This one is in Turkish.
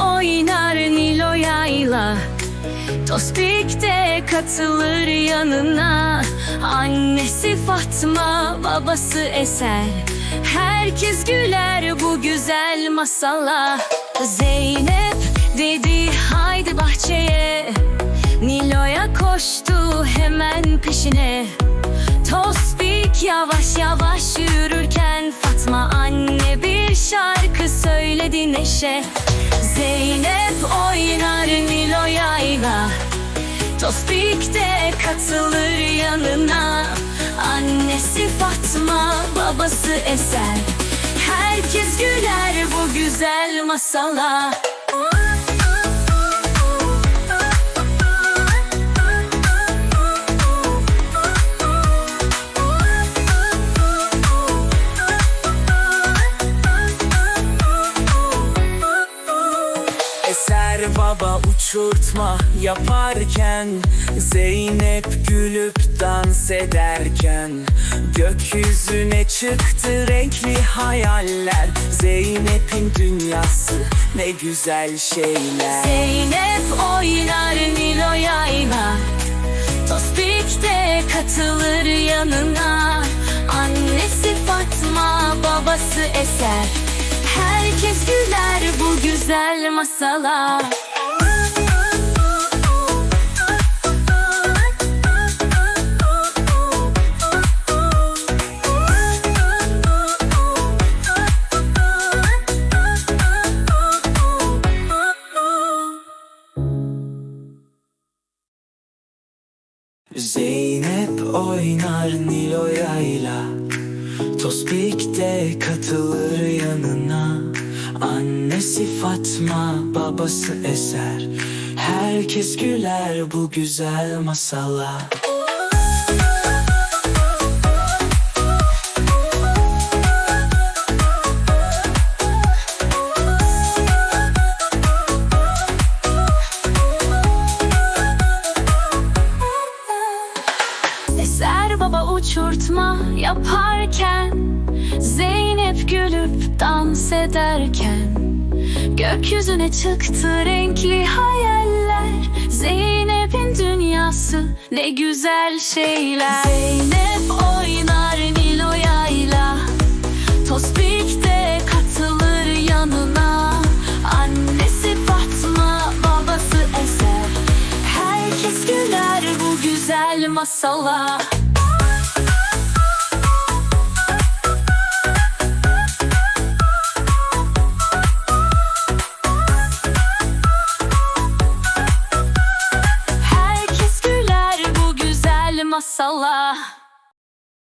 oynar Nilo yayla Tosbik'te katılır yanına. Annesi Fatma, babası Eser. Herkes güler bu güzel masala. Zeynep dedi haydi bahçeye. Nilo'ya koştu hemen peşine. Tosbik yavaş yavaş yürürken Fatma anne şarkı söyledi Neşe. Zeynep oynar Nilo'yayla. Tospik de katılır yanına. Annesi Fatma, babası Eser. Herkes güler bu güzel masala Eser baba uçurtma yaparken Zeynep gülüp dans ederken Gökyüzüne çıktı renkli hayaller Zeynep'in dünyası ne güzel şeyler. Zeynep oynar Nilo'yayla Tospik de katılır yanına. Annesi Fatma, babası Eser güler bu güzel masala. Zeynep oynar Nilo'yayla Tospik de katılır yanına Annesi Fatma, babası Eser. Herkes güler bu güzel masala. Eser baba uçurtma yaparken Zeynep gülüp dans ederken Gökyüzüne çıktı renkli hayaller. Zeynep'in dünyası ne güzel şeyler. Zeynep oynar Nilo'yayla Tospik de katılır yanına. Annesi Fatma, babası Eser. Herkes güler bu güzel masala Herkes